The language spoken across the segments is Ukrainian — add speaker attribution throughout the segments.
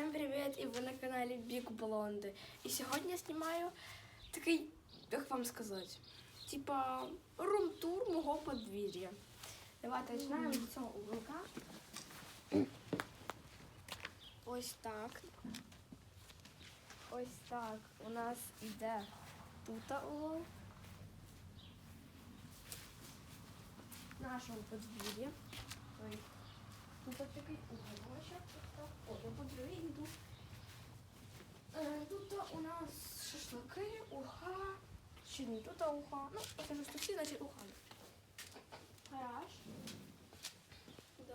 Speaker 1: Всем привет! І ви на каналі Big Blonde. І сьогодні я знімаю такий, як вам сказати, типа рум-тур мого подвір'я. Давайте починаємо з цього уголка. Ось так. Ось так. У нас іде тут угол. Нашого подвір'я. Ой. Тут такий уголочок. О, я по дворі йду. Е, Тут у нас уха. Чи не тут уха. Ну, це шашлики, значить уха. Гараж.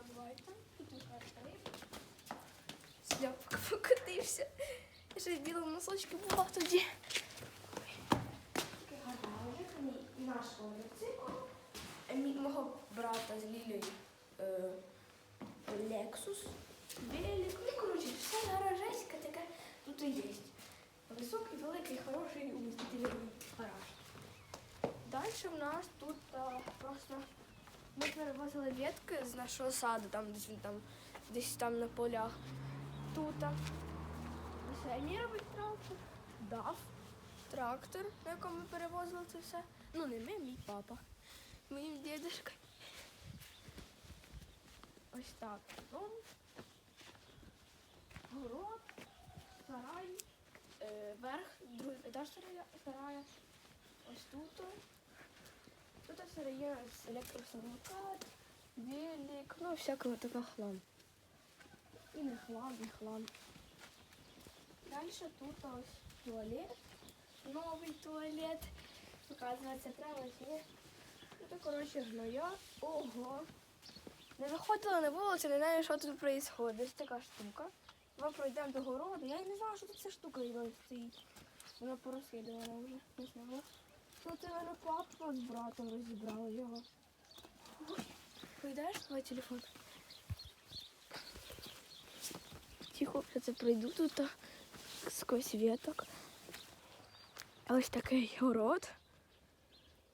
Speaker 1: Давайте. Тут гараж. Сляпка покотився. Я ще в білому носочку була тоді. Такий гаражик. Мій наш мотоцикл. Е, мого брата з Лілею. Lexus, велик, ну, коротше, все гаражеська таке тут і є. Високий, великий, хороший, умістительний гараж. Далі в нас тут а, просто ми перевозили ветки з нашого саду, там десь він там, десь там на полях. Тут. а, Средній робить трактор, дав трактор, на якому ми перевозили це все. Ну не ми, мій папа, моїм дідушкою. Ось так. Дом, город, сарай, верх, другий етаж сарая. Ось тут. Тут є електросамокат, велик, ну всякого такого хлам. І не хлам, і хлам. Далі тут ось туалет, новий туалет. Показується прямо є. Тут, коротше, гноя. Ого. Не виходила на вулицю, не знаю, що тут відбувається. Така штука. Ми пройдемо до городу. Я й не знала, що тут ця штука і стоїть. Вона порозслідувала вже, не знала. Тут мене папа з братом розібрали його. Ой, Пойдеш твій телефон? Тихо, я це пройду тут а, сквозь веток. Ось такий город.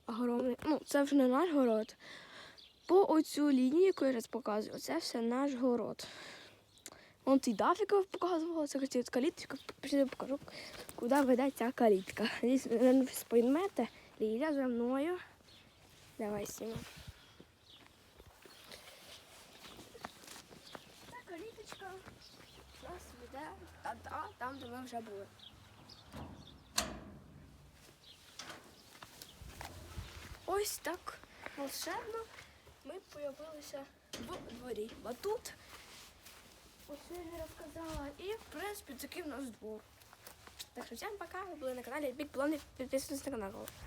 Speaker 1: Огромний. Ну, це вже не наш город. По оцю лінію, яку я зараз показую, це все наш город. Вон цей дафік я показувала, це ось калітка, пішли покажу, куди веде ця калітка. Здесь споймете, Ліля за мною. Давай Сіма. Ця каліточка нас веде та-та, там, де ми вже були. Ось так волшебно ми появилися в дворі. А тут ось я розказала. І, в принципі, такий в нас двор. Так що всім пока. Ви були на каналі Big Blonde. Підписуйтесь на канал.